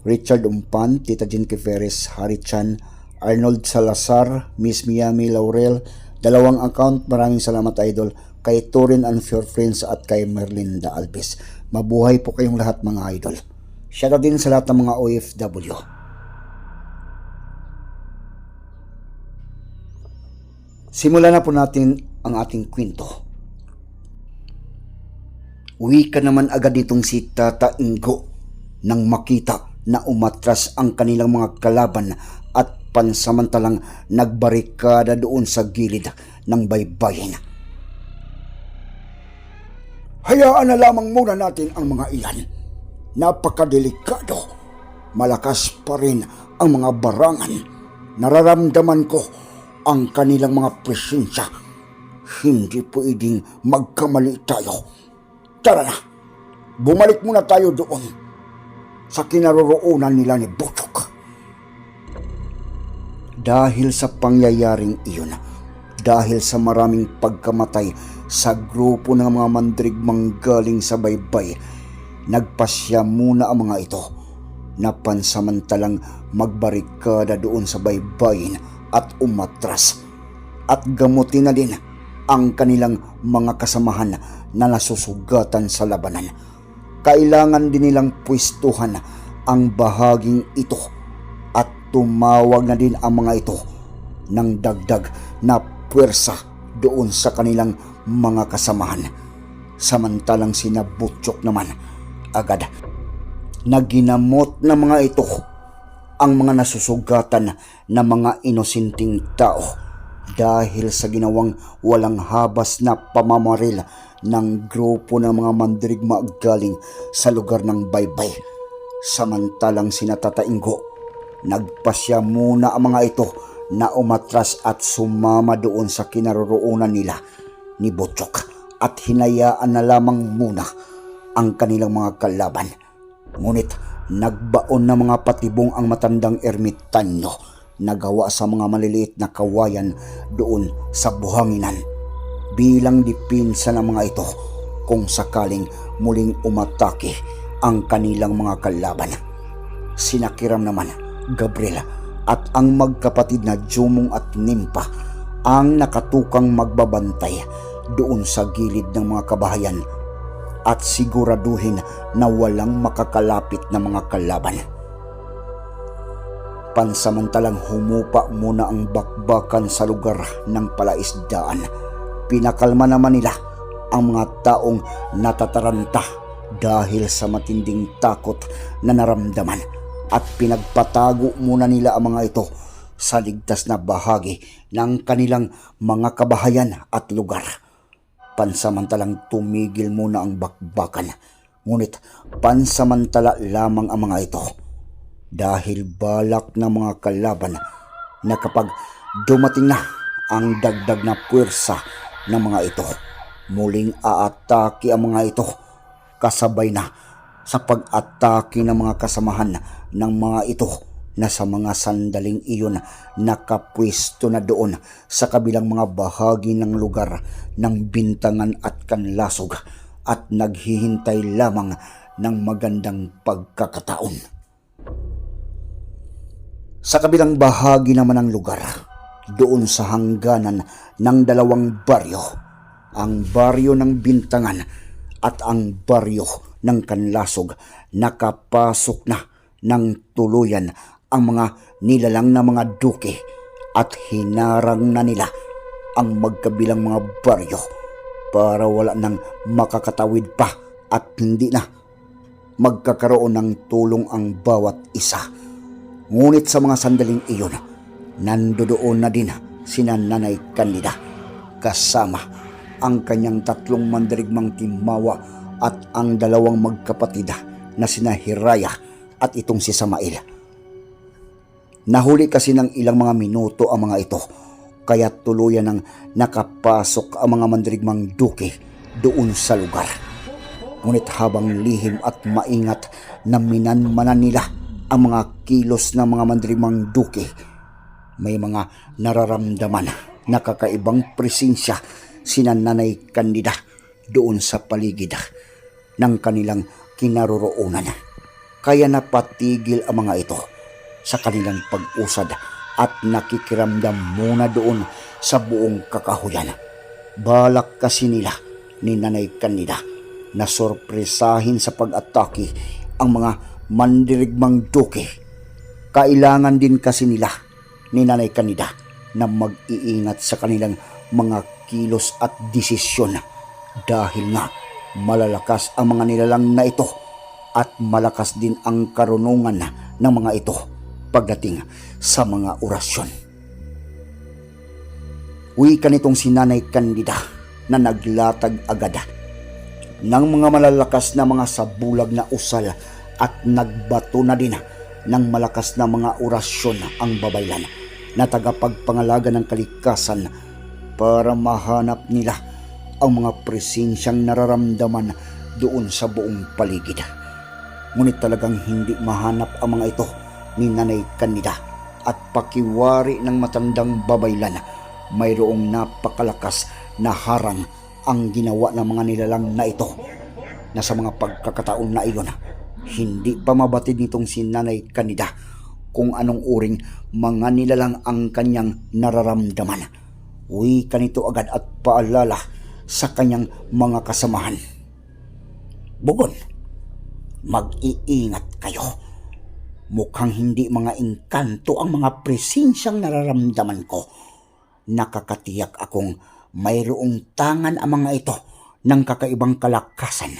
Richard Umpan, Tita Jean Kiferes, Harry Chan, Arnold Salazar, Miss Miami Laurel, dalawang account, maraming salamat idol, kay Torin and Your Friends at kay Merlinda Alves. Mabuhay po kayong lahat mga idol. Shoutout din sa lahat ng mga OFW. Simulan na po natin ang ating kwento. Uwi ka naman agad itong si Tata Ingo nang makita na umatras ang kanilang mga kalaban at pansamantalang nagbarikada doon sa gilid ng baybayin. Hayaan na lamang muna natin ang mga iyan. Napakadelikado. Malakas pa rin ang mga barangan. Nararamdaman ko ang kanilang mga presensya. Hindi pwedeng magkamali tayo. Tara na, bumalik muna tayo doon sa kinaroroonan nila ni Butchok. Dahil sa pangyayaring iyon, dahil sa maraming pagkamatay sa grupo ng mga mandrigmang galing sa baybay, nagpasya muna ang mga ito na pansamantalang magbarikada doon sa baybayin at umatras at gamutin na din ang kanilang mga kasamahan na nasusugatan sa labanan. Kailangan din nilang pwestuhan ang bahaging ito at tumawag na din ang mga ito ng dagdag na puwersa doon sa kanilang mga kasamahan. Samantalang sina Butchok naman agad na ginamot ng mga ito ang mga nasusugatan na mga inosinting tao dahil sa ginawang walang habas na pamamaril ng grupo ng mga mandirigma galing sa lugar ng baybay. Samantalang sinatatainggo, nagpasya muna ang mga ito na umatras at sumama doon sa kinaroroonan nila ni Butchok at hinayaan na lamang muna ang kanilang mga kalaban. Ngunit nagbaon na mga patibong ang matandang ermitanyo na gawa sa mga maliliit na kawayan doon sa buhanginan bilang dipinsa ng mga ito kung sakaling muling umatake ang kanilang mga kalaban. Sinakiram naman Gabriel at ang magkapatid na Jumong at Nimpa ang nakatukang magbabantay doon sa gilid ng mga kabahayan at siguraduhin na walang makakalapit na mga kalaban. Pansamantalang humupa muna ang bakbakan sa lugar ng palaisdaan. Pinakalma naman nila ang mga taong natataranta dahil sa matinding takot na naramdaman at pinagpatago muna nila ang mga ito sa ligtas na bahagi ng kanilang mga kabahayan at lugar. Pansamantalang tumigil muna ang bakbakan. Ngunit pansamantala lamang ang mga ito dahil balak ng mga kalaban na kapag dumating na ang dagdag na puwersa ng mga ito, muling aatake ang mga ito kasabay na sa pag-atake ng mga kasamahan ng mga ito na sa mga sandaling iyon nakapwesto na doon sa kabilang mga bahagi ng lugar ng bintangan at kanlasog at naghihintay lamang ng magandang pagkakataon. Sa kabilang bahagi naman ng lugar, doon sa hangganan ng dalawang baryo, ang baryo ng Bintangan at ang baryo ng Kanlasog, nakapasok na ng tuluyan ang mga nilalang na mga duke at hinarang na nila ang magkabilang mga baryo para wala nang makakatawid pa at hindi na magkakaroon ng tulong ang bawat isa. Ngunit sa mga sandaling iyon, nandoon na din sina Nanay Candida kasama ang kanyang tatlong mandirigmang timawa at ang dalawang magkapatid na sina Hiraya at itong si Samael. Nahuli kasi ng ilang mga minuto ang mga ito, kaya tuluyan ng nakapasok ang mga mandirigmang duke doon sa lugar. Ngunit habang lihim at maingat na minanmanan nila ang mga kilos ng mga mandirigmang duke, may mga nararamdaman na kakaibang presensya sina Nanay Candida doon sa paligid ng kanilang kinaroroonan. Kaya napatigil ang mga ito sa kanilang pag-usad at nakikiramdam muna doon sa buong kakahuyan. Balak kasi nila ni Nanay Candida na sorpresahin sa pag-atake ang mga mandirigmang duke. Kailangan din kasi nila ni Nanay Candida na mag-iingat sa kanilang mga kilos at desisyon dahil nga malalakas ang mga nilalang na ito at malakas din ang karunungan ng mga ito pagdating sa mga orasyon. Wika nitong si Nanay Candida na naglatag agad ng mga malalakas na mga sabulag na usal at nagbato na din ng malakas na mga orasyon ang babaylan na tagapagpangalaga ng kalikasan para mahanap nila ang mga presensyang nararamdaman doon sa buong paligid. Ngunit talagang hindi mahanap ang mga ito ni Nanay Candida at pakiwari ng matandang babaylan mayroong napakalakas na harang ang ginawa ng mga nilalang na ito na sa mga pagkakataon na iyon hindi pa mabatid nitong si Nanay Candida kung anong uring mga nilalang ang kanyang nararamdaman. Uwi ka nito agad at paalala sa kanyang mga kasamahan. Bugon, mag-iingat kayo. Mukhang hindi mga engkanto ang mga presensyang nararamdaman ko. Nakakatiyak akong mayroong tangan ang mga ito ng kakaibang kalakasan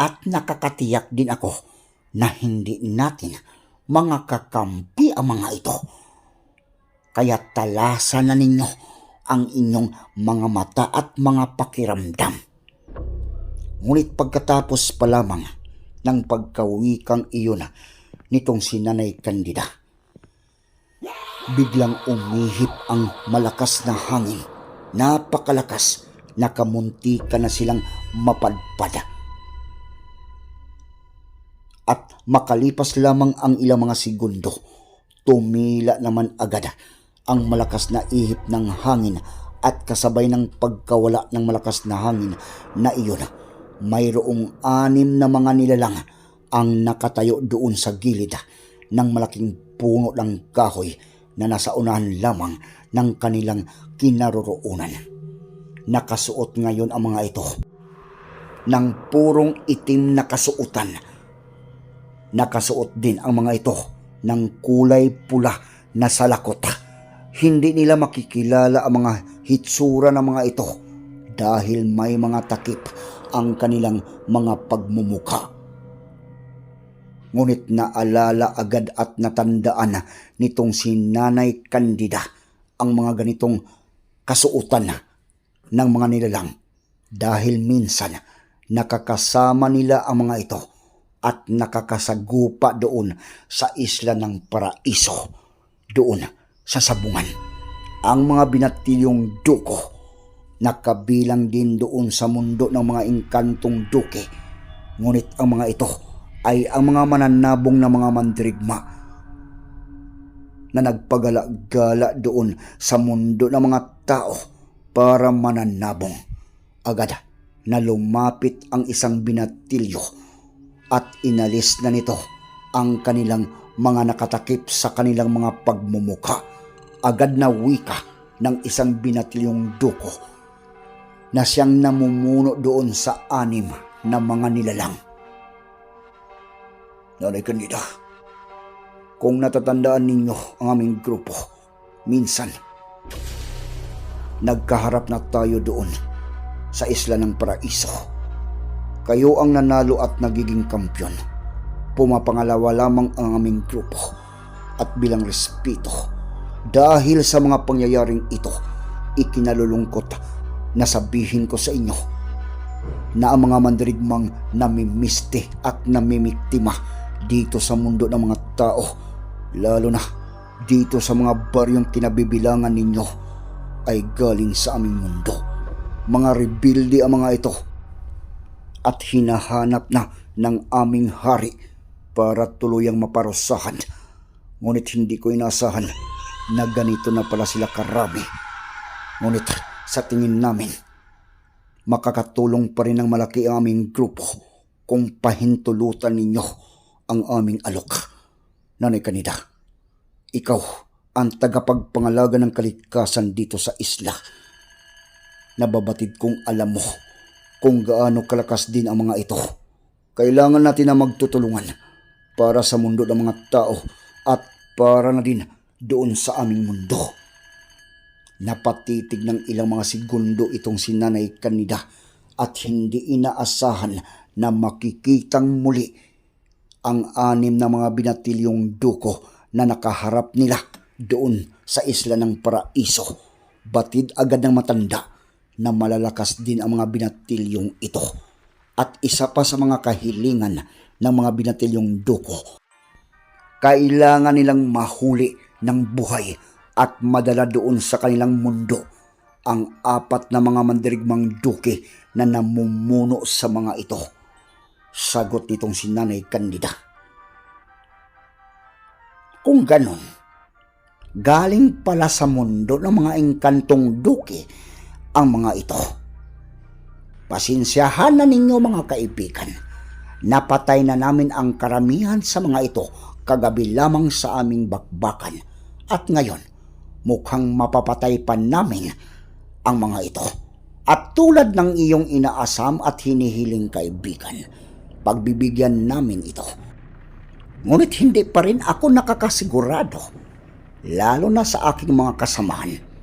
at nakakatiyak din ako na hindi natin mga kakampi ang mga ito. Kaya talasan na ninyo ang inyong mga mata at mga pakiramdam. Ngunit pagkatapos pa lamang ng pagkawikang iyon nitong si Nanay Candida, biglang umihip ang malakas na hangin. Napakalakas, nakamunti ka na silang mapadpad. At makalipas lamang ang ilang mga segundo, tumila naman agad ang malakas na ihip ng hangin at kasabay ng pagkawala ng malakas na hangin na iyon, mayroong anim na mga nilalang ang nakatayo doon sa gilid ng malaking puno ng kahoy na nasa unahan lamang ng kanilang kinaroroonan. Nakasuot ngayon ang mga ito ng purong itim na kasuotan. Nakasuot din ang mga ito ng kulay pula na salakot. Hindi nila makikilala ang mga hitsura ng mga ito dahil may mga takip ang kanilang mga pagmumuka. Ngunit naalala agad at natandaan nitong si Nanay Candida ang mga ganitong kasuotan ng mga nilalang dahil minsan nakakasama nila ang mga ito at nakakasagupa doon sa isla ng paraiso doon sa sabungan. Ang mga binatilyong duko nakabilang din doon sa mundo ng mga inkantong duke. Ngunit ang mga ito ay ang mga mananabong na mga mandrigma na nagpagala-gala doon sa mundo ng mga tao para mananabong. Agad na lumapit ang isang binatilyo at inalis na nito ang kanilang mga nakatakip sa kanilang mga pagmumuka. Agad na wika ng isang binatilyong duko na siyang namumuno doon sa anim na mga nilalang. Nanay Candida, kung natatandaan ninyo ang aming grupo, minsan, nagkaharap na tayo doon sa isla ng paraiso. Kayo ang nanalo at nagiging kampyon. Pumapangalawa lamang ang aming grupo at bilang respeto dahil sa mga pangyayaring ito, ikinalulungkot na sabihin ko sa inyo na ang mga mandirigmang namimiste at namimiktima dito sa mundo ng mga tao, lalo na dito sa mga baryong kinabibilangan ninyo ay galing sa aming mundo. Mga rebilde ang mga ito at hinahanap na ng aming hari para tuluyang maparusahan. Ngunit hindi ko inasahan na ganito na pala sila karami. Ngunit sa tingin namin, makakatulong pa rin ng malaki ang aming grupo kung pahintulutan ninyo ang aming alok. Nanay Kanida, ikaw ang tagapagpangalaga ng kalikasan dito sa isla. Nababatid kong alam mo kung gaano kalakas din ang mga ito. Kailangan natin na magtutulungan para sa mundo ng mga tao at para na din doon sa aming mundo. Napatitig ng ilang mga segundo itong si Nanay Kanida at hindi inaasahan na makikitang muli ang anim na mga binatilyong duko na nakaharap nila doon sa isla ng paraiso. Batid agad ng matanda na malalakas din ang mga binatilyong ito. At isa pa sa mga kahilingan ng mga binatilyong duko, kailangan nilang mahuli ng buhay at madala doon sa kanilang mundo ang apat na mga mandirigmang duke na namumuno sa mga ito. Sagot nitong si Nanay Candida. Kung ganon, galing pala sa mundo ng mga engkantong duke ang mga ito. Pasensyahan na ninyo mga kaibigan. Napatay na namin ang karamihan sa mga ito kagabi lamang sa aming bakbakan. At ngayon, mukhang mapapatay pa namin ang mga ito. At tulad ng iyong inaasam at hinihiling kaibigan, pagbibigyan namin ito. Ngunit hindi pa rin ako nakakasigurado, lalo na sa aking mga kasamahan.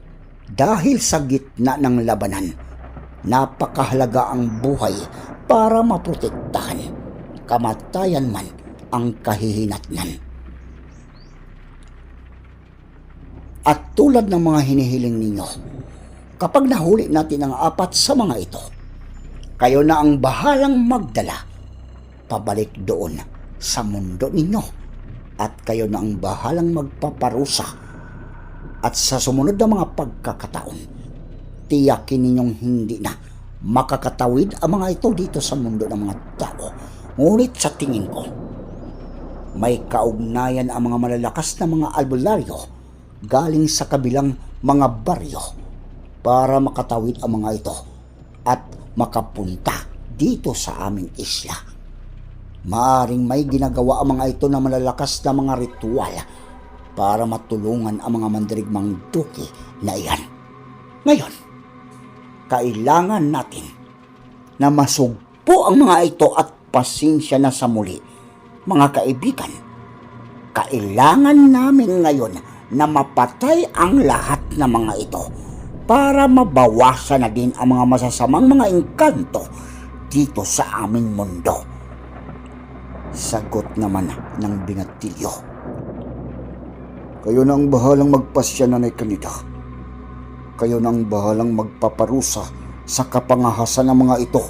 Dahil sa gitna ng labanan, napakahalaga ang buhay para maprotektahan. Kamatayan man ang kahihinatnan. At tulad ng mga hinihiling ninyo, kapag nahuli natin ang apat sa mga ito, kayo na ang bahalang magdala pabalik doon sa mundo ninyo at kayo na ang bahalang magpaparusa at sa sumunod na mga pagkakataon, tiyakin ninyong hindi na makakatawid ang mga ito dito sa mundo ng mga tao. Ngunit sa tingin ko, may kaugnayan ang mga malalakas na mga albularyo galing sa kabilang mga baryo para makatawid ang mga ito at makapunta dito sa aming isla. Maaring may ginagawa ang mga ito na malalakas na mga ritual para matulungan ang mga mandirigmang duki na iyan. Ngayon, kailangan natin na masugpo ang mga ito at pasensya na sa muli. Mga kaibigan, kailangan namin ngayon na mapatay ang lahat ng mga ito para mabawasan na din ang mga masasamang mga engkanto dito sa aming mundo. Sagot naman ng binatilyo. Kayo na ang bahalang magpasya na kanida. Kayo na ang bahalang magpaparusa sa kapangahasan ng mga ito.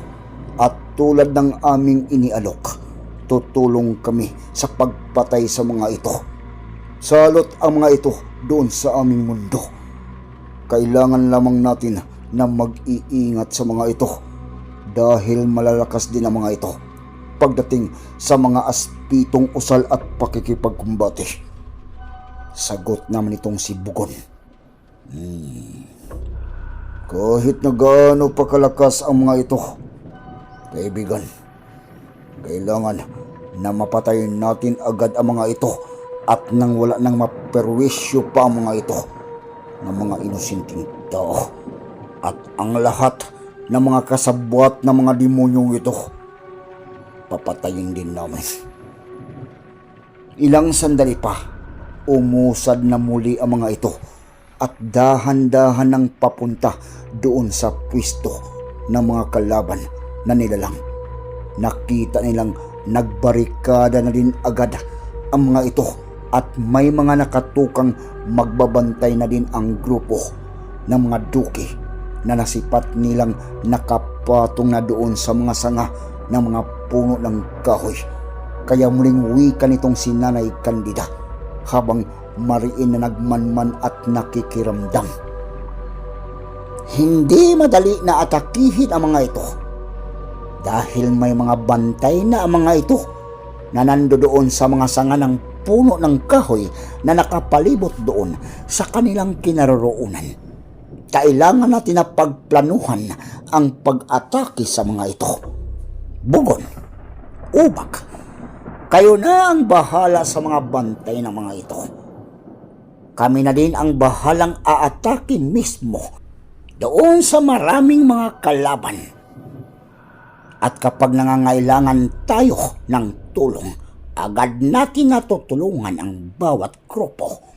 At tulad ng aming inialok, tutulong kami sa pagpatay sa mga ito. Salot ang mga ito doon sa aming mundo. Kailangan lamang natin na mag-iingat sa mga ito dahil malalakas din ang mga ito pagdating sa mga aspitong usal at pakikipagkumbate. Sagot naman itong si Bugon. Hmm. Kahit na gaano pa kalakas ang mga ito, kaibigan, kailangan na mapatayin natin agad ang mga ito at nang wala nang maperwisyo pa ang mga ito ng mga inusinting tao at ang lahat ng mga kasabwat ng mga demonyong ito papatayin din namin. Ilang sandali pa, umusad na muli ang mga ito at dahan-dahan ng papunta doon sa pwisto ng mga kalaban na nilalang. Nakita nilang nagbarikada na din agad ang mga ito at may mga nakatukang magbabantay na din ang grupo ng mga duki na nasipat nilang nakapatong na doon sa mga sanga ng mga puno ng kahoy. Kaya muling wika nitong si Nanay Candida habang mariin na nagmanman at nakikiramdam. Hindi madali na atakihin ang mga ito dahil may mga bantay na ang mga ito na nandoon sa mga sanga ng puno ng kahoy na nakapalibot doon sa kanilang kinaroroonan. Kailangan natin na pagplanuhan ang pag-atake sa mga ito. Bugon, ubak, kayo na ang bahala sa mga bantay ng mga ito. Kami na din ang bahalang aatake mismo doon sa maraming mga kalaban. At kapag nangangailangan tayo ng tulong, agad natin natutulungan ang bawat grupo.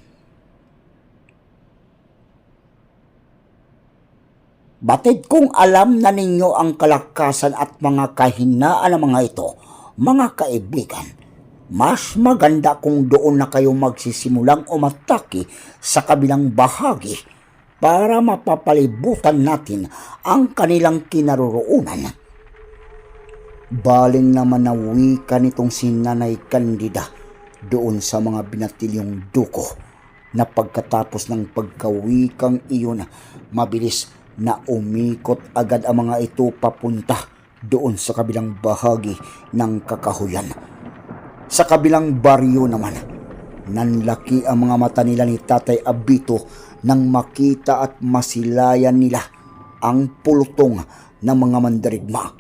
Batid kong alam na ninyo ang kalakasan at mga kahinaan ng mga ito, mga kaibigan. Mas maganda kung doon na kayo magsisimulang umatake sa kabilang bahagi para mapapalibutan natin ang kanilang kinaroroonan. Baling naman na wika nitong si Nanay Candida doon sa mga binatilyong duko na pagkatapos ng pagkawikang iyon, mabilis na umikot agad ang mga ito papunta doon sa kabilang bahagi ng kakahuyan. Sa kabilang baryo naman, nanlaki ang mga mata nila ni Tatay Abito nang makita at masilayan nila ang pulutong ng mga mandarigma.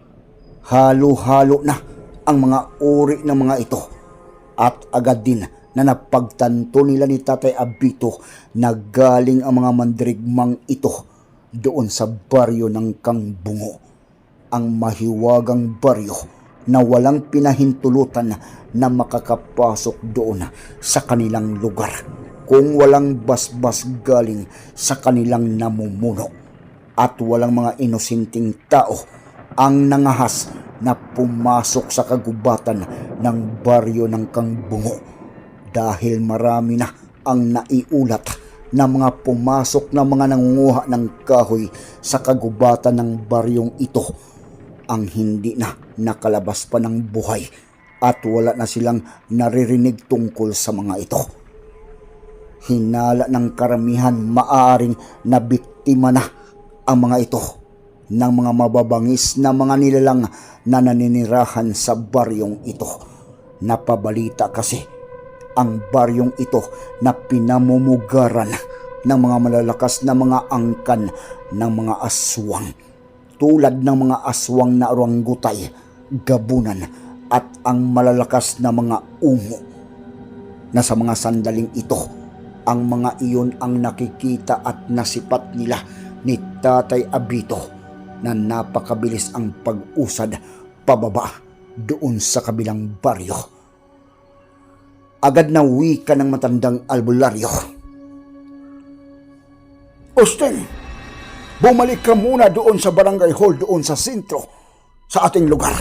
Halo-halo na ang mga uri ng mga ito at agad din na napagtanto nila ni Tatay Abito na galing ang mga mandirigmang ito doon sa baryo ng Kangbungo. Ang mahiwagang baryo na walang pinahintulutan na makakapasok doon sa kanilang lugar. Kung walang basbas galing sa kanilang namumuno at walang mga inosinting tao ang nangahas na pumasok sa kagubatan ng baryo ng Kangbungo dahil marami na ang naiulat na mga pumasok na mga nangunguha ng kahoy sa kagubatan ng baryong ito ang hindi na nakalabas pa ng buhay at wala na silang naririnig tungkol sa mga ito. Hinala ng karamihan maaring na biktima na ang mga ito ng mga mababangis na mga nilalang na naninirahan sa baryong ito. Napabalita kasi ang baryong ito na pinamumugaran ng mga malalakas na mga angkan ng mga aswang tulad ng mga aswang na orangutay, gabunan at ang malalakas na mga ungo na sa mga sandaling ito ang mga iyon ang nakikita at nasipat nila ni Tatay Abito na napakabilis ang pag-usad pababa doon sa kabilang baryo. Agad na wika ng matandang albularyo. Austin, bumalik ka muna doon sa barangay hall doon sa sentro, sa ating lugar.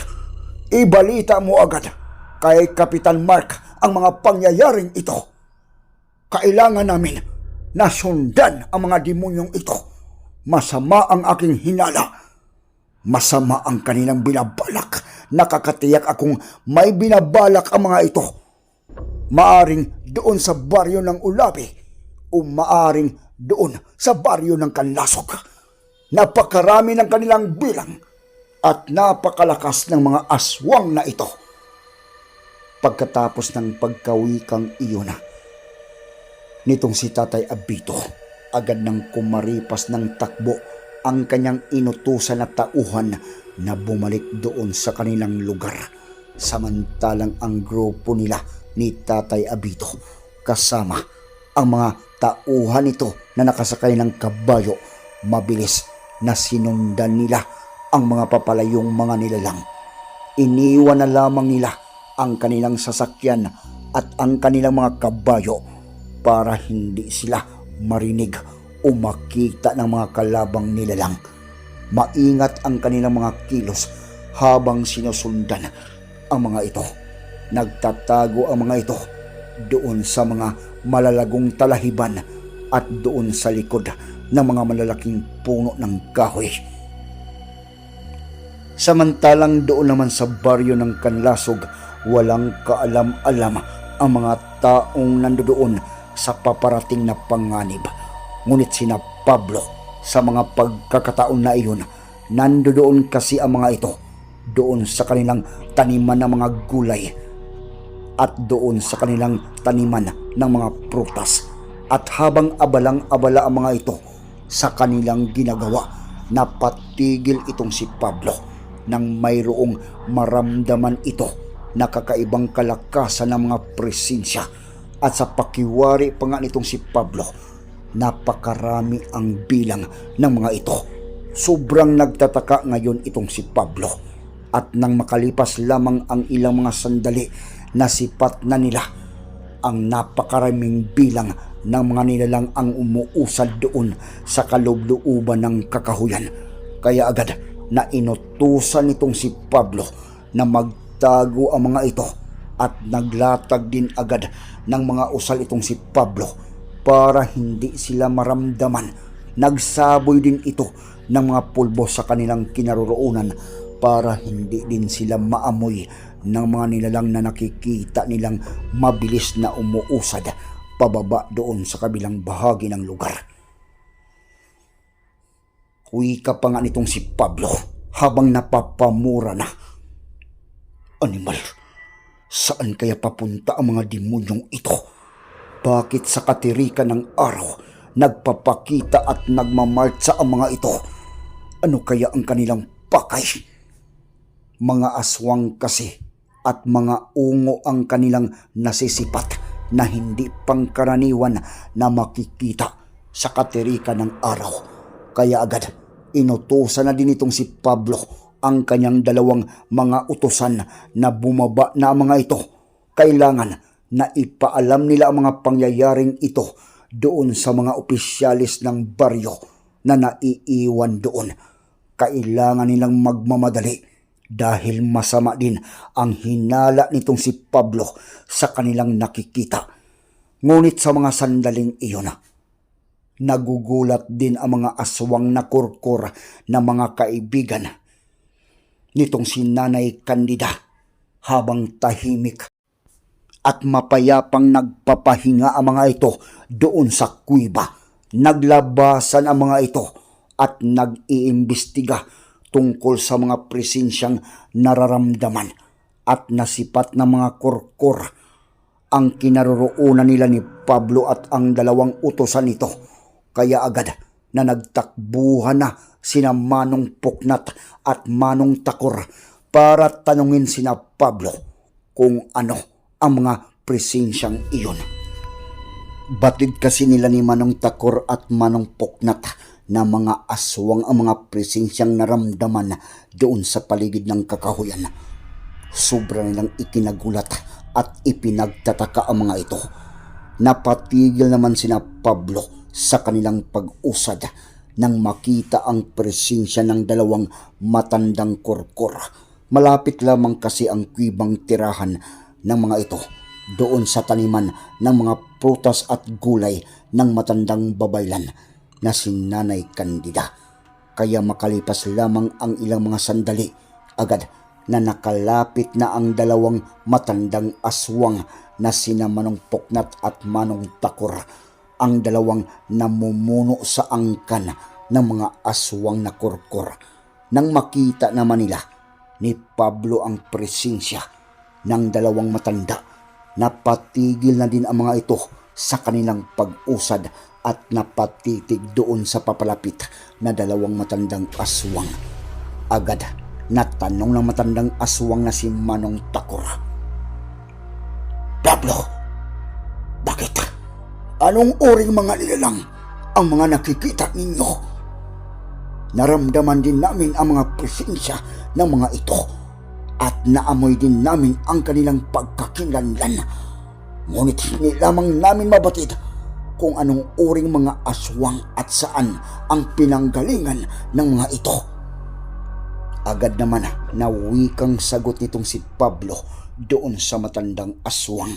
Ibalita mo agad kay Kapitan Mark ang mga pangyayaring ito. Kailangan namin na sundan ang mga demonyong ito. Masama ang aking hinala. Masama ang kanilang binabalak. Nakakatiyak akong may binabalak ang mga ito. Maaring doon sa baryo ng Ulabi o maaring doon sa baryo ng Kanlasok. Napakarami ng kanilang bilang at napakalakas ng mga aswang na ito. Pagkatapos ng pagkawikang iyon na, nitong si Tatay Abito, agad nang kumaripas ng takbo ang kanyang inutusan na tauhan na bumalik doon sa kanilang lugar. Samantalang ang grupo nila ni Tatay Abito kasama ang mga tauhan nito na nakasakay ng kabayo mabilis na sinundan nila ang mga papalayong mga nilalang. Iniwan na lamang nila ang kanilang sasakyan at ang kanilang mga kabayo para hindi sila marinig o makita ng mga kalabang nilalang. Maingat ang kanilang mga kilos habang sinusundan ang mga ito. Nagtatago ang mga ito doon sa mga malalagong talahiban at doon sa likod ng mga malalaking puno ng kahoy. Samantalang doon naman sa baryo ng Kanlasog, walang kaalam-alam ang mga taong nandoon sa paparating na panganib. Ngunit sina Pablo sa mga pagkakataon na iyon, nandoon kasi ang mga ito doon sa kanilang taniman ng mga gulay at doon sa kanilang taniman ng mga prutas. At habang abalang-abala ang mga ito sa kanilang ginagawa, napatigil itong si Pablo nang mayroong maramdaman ito na kakaibang kalakasan ng mga presensya. At sa pakiwari pa nga nitong si Pablo, napakarami ang bilang ng mga ito. Sobrang nagtataka ngayon itong si Pablo. At nang makalipas lamang ang ilang mga sandali, nasipat na nila ang napakaraming bilang ng mga nilalang ang umuusad doon sa kalubluuban ng kakahuyan. Kaya agad na inutusan nitong si Pablo na magtago ang mga ito at naglatag din agad ng mga usal itong si Pablo para hindi sila maramdaman. Nagsaboy din ito ng mga pulbo sa kanilang kinaroroonan para hindi din sila maamoy ng mga nilalang na nakikita nilang mabilis na umuusad pababa doon sa kabilang bahagi ng lugar. Uwi ka pa nga nitong si Pablo habang napapamura na. Animal, saan kaya papunta ang mga demonyong ito? Bakit sa katirikan ng araw nagpapakita at nagmamartsa ang mga ito? Ano kaya ang kanilang pakay? Mga aswang kasi at mga ungo ang kanilang nasisipat na hindi pangkaraniwan na makikita sa katirikan ng araw. Kaya agad, inutusan na din itong si Pablo ang kanyang dalawang mga utosan na bumaba na mga ito. Kailangan na ipaalam nila ang mga pangyayaring ito doon sa mga opisyalis ng baryo na naiiwan doon. Kailangan nilang magmamadali dahil masama din ang hinala nitong si Pablo sa kanilang nakikita. Ngunit sa mga sandaling iyon, nagugulat din ang mga aswang na kurkur na mga kaibigan nitong si Nanay Candida habang tahimik at mapayapang nagpapahinga ang mga ito doon sa kuiba. Naglabasan ang mga ito at nag-iimbestiga tungkol sa mga presensyang nararamdaman at nasipat na mga kurkur ang kinaroroonan nila ni Pablo at ang dalawang utosan nito. Kaya agad na nagtakbuhan na sina Manong Puknat at Manong Takor para tanungin sina Pablo kung ano ang mga presensyang iyon. Batid kasi nila ni Manong Takor at Manong Puknat na mga aswang ang mga presensyang naramdaman doon sa paligid ng kakahuyan. Sobra nilang ikinagulat at ipinagtataka ang mga ito. Napatigil naman sina Pablo sa kanilang pag-usad nang makita ang presensya ng dalawang matandang korkor. Malapit lamang kasi ang kwibang tirahan ng mga ito doon sa taniman ng mga prutas at gulay ng matandang babaylan na si Nanay Candida. Kaya makalipas lamang ang ilang mga sandali, agad na nakalapit na ang dalawang matandang aswang na sina Manong Poknat at Manong Takor, ang dalawang namumuno sa angkan ng mga aswang na kurkur. Nang makita naman nila ni Pablo ang presensya ng dalawang matanda, napatigil na din ang mga ito sa kanilang pag-usad at napatitig doon sa papalapit na dalawang matandang aswang. Agad natanong ng matandang aswang na si Manong Takor. Pablo, bakit? Anong uring mga nilalang ang mga nakikita ninyo? Naramdaman din namin ang mga presensya ng mga ito at naamoy din namin ang kanilang pagkakilanlan. Ngunit hindi lamang namin mabatid kung anong uring mga aswang at saan ang pinanggalingan ng mga ito. Agad naman na wikang sagot nitong si Pablo doon sa matandang aswang.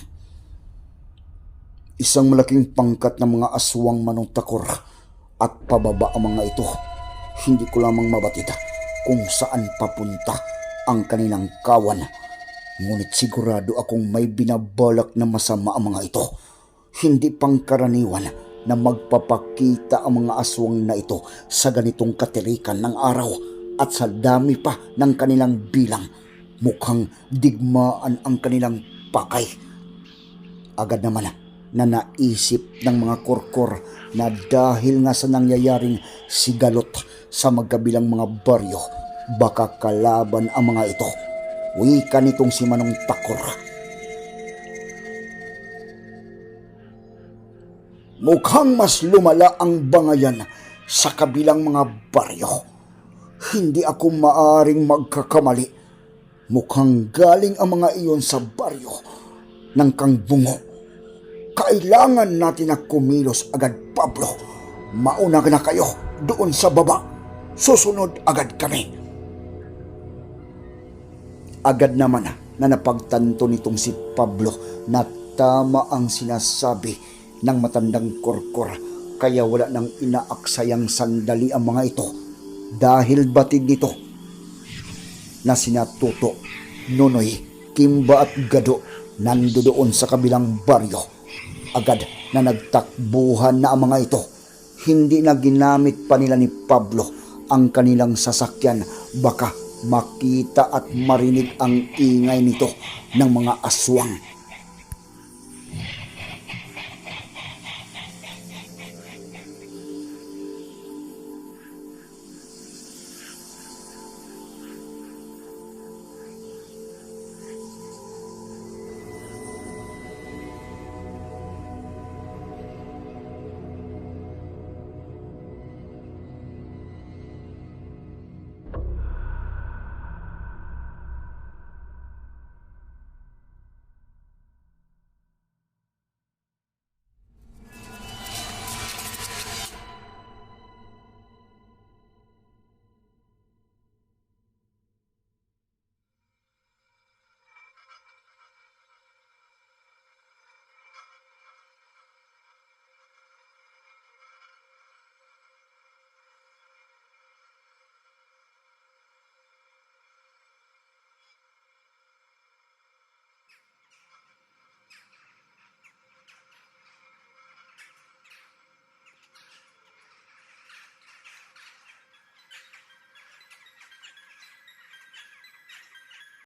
Isang malaking pangkat ng mga aswang manong takor at pababa ang mga ito. Hindi ko lamang mabatid kung saan papunta ang kanilang kawan. Ngunit sigurado akong may binabalak na masama ang mga ito. Hindi pangkaraniwan na magpapakita ang mga aswang na ito sa ganitong katirikan ng araw at sa dami pa ng kanilang bilang. Mukhang digmaan ang kanilang pakay. Agad naman na naisip ng mga korkor na dahil nga sa nangyayaring sigalot sa magkabilang mga baryo, baka kalaban ang mga ito. Wika nitong si Manong Takor. Mukhang mas lumala ang bangayan sa kabilang mga baryo. Hindi ako maaring magkakamali. Mukhang galing ang mga iyon sa baryo ng kangbungo. Kailangan natin na kumilos agad, Pablo. Mauna na kayo doon sa baba. Susunod agad kami. Agad naman na napagtanto nitong si Pablo na tama ang sinasabi ng matandang korkor kaya wala nang inaaksayang sandali ang mga ito dahil batid nito na sina Tuto, Nonoy, Kimba at Gado nando doon sa kabilang baryo. Agad na nagtakbuhan na ang mga ito. Hindi na ginamit pa nila ni Pablo ang kanilang sasakyan baka makita at marinig ang ingay nito ng mga aswang